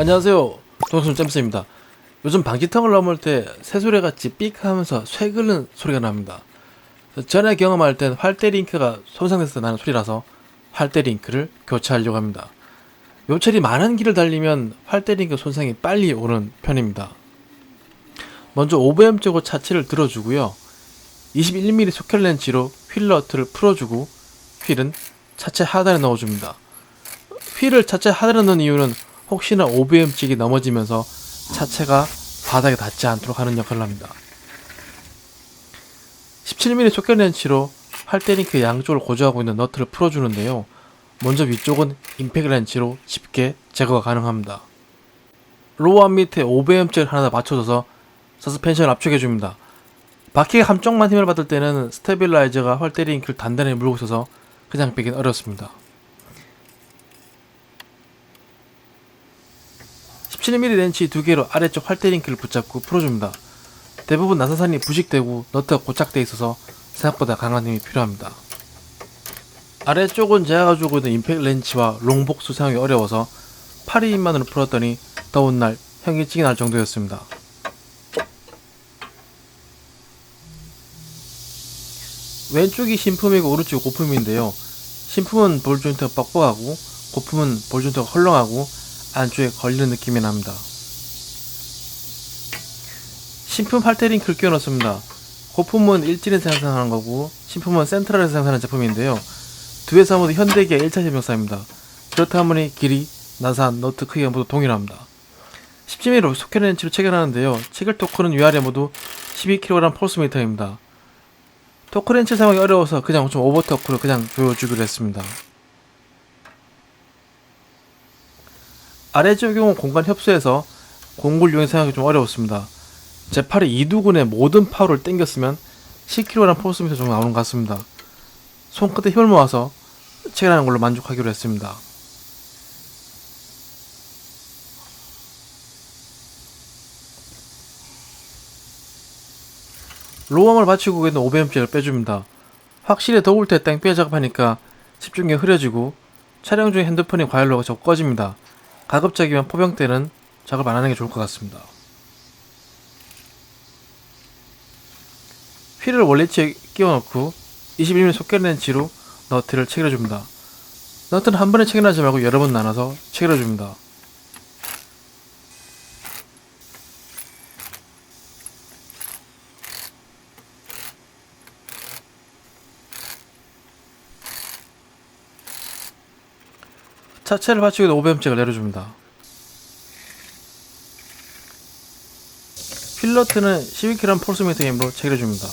안녕하세요. 동순 잼스입니다. 요즘 방지턱을 넘을 때 새소리같이 삑 하면서 쇠 긁는 소리가 납니다. 전에 경험할 땐 활대 링크가 손상돼서 나는 소리라서 활대 링크를 교체하려고 합니다. 요철이 많은 길을 달리면 활대 링크 손상이 빨리 오는 편입니다. 먼저 5V 쪽으로 차체를 들어주고요. 21mm 소켓 렌치로 휠 너트를 풀어주고 휠은 차체 하단에 넣어줍니다. 휠을 차체 하단에 넣는 이유는 혹시나 5VM 찍이 넘어지면서 차체가 바닥에 닿지 않도록 하는 역할을 합니다. 17mm 소켓 렌치로 활대링크 양쪽을 고정하고 있는 너트를 풀어주는데요. 먼저 위쪽은 임팩 렌치로 쉽게 제거가 가능합니다. 로어 밑에 5VM짜리 하나 더 맞춰줘서 서스펜션을 압축해줍니다. 바퀴가 한쪽만 힘을 받을 때는 스테빌라이저가 활대 링크를 단단히 물고 있어서 그냥 빼긴 어렵습니다. 17mm 렌치 두 개로 아래쪽 활대링크를 붙잡고 풀어줍니다. 대부분 나사산이 부식되고 너트가 고착되어 있어서 생각보다 강한 힘이 필요합니다. 아래쪽은 제가 가지고 있는 임팩 렌치와 롱복수 사용이 어려워서 파리 힘만으로 풀었더니 더운 날 현기증이 날 정도였습니다. 왼쪽이 신품이고 오른쪽이 고품인데요. 신품은 볼 조인트가 뻑뻑하고 고품은 볼 조인트가 헐렁하고 안쪽에 걸리는 느낌이 납니다. 신품 팔테링크를 끼워 넣습니다. 고품은 일진에서 생산하는 거고 신품은 센트럴에서 생산하는 제품인데요. 두 회사 모두 현대기아 1차 제명사입니다. 그렇다 보니 길이, 나산, 너트 크기가 모두 동일합니다. 10mm 소켓 렌치로 체결하는데요. 체결 토크는 위아래 모두 12kg 폴스미터입니다. 토크 렌치 사용하기 어려워서 그냥 좀 오버 토크를 그냥 보여주기로 했습니다. 아래쪽 경우 공간 협소해서 공굴 용이 사용하기 좀 어려웠습니다. 제 팔이 이두근의 모든 파워를 땡겼으면 10kg 폴스미터 정도 나오는 것 같습니다. 손끝에 힘을 모아서 체결하는 걸로 만족하기로 했습니다. 로함을 받치고 있는 500m짜리를 빼줍니다. 확실히 더울 때 땡빼 작업하니까 집중력이 흐려지고 촬영 중에 핸드폰이 과열로가 자꾸 꺼집니다. 가급적이면 포병 때는 작업 안 하는 게 좋을 것 같습니다. 휠을 원리치에 끼워 넣고 21mm 소켓 렌치로 너트를 체결해줍니다. 너트는 한 번에 체결하지 말고 여러 번 나눠서 체결해줍니다. 차체를 받치고 500m짜리를 내려줍니다. 필러트는 12kg 폴스미터 힘으로 체결해줍니다.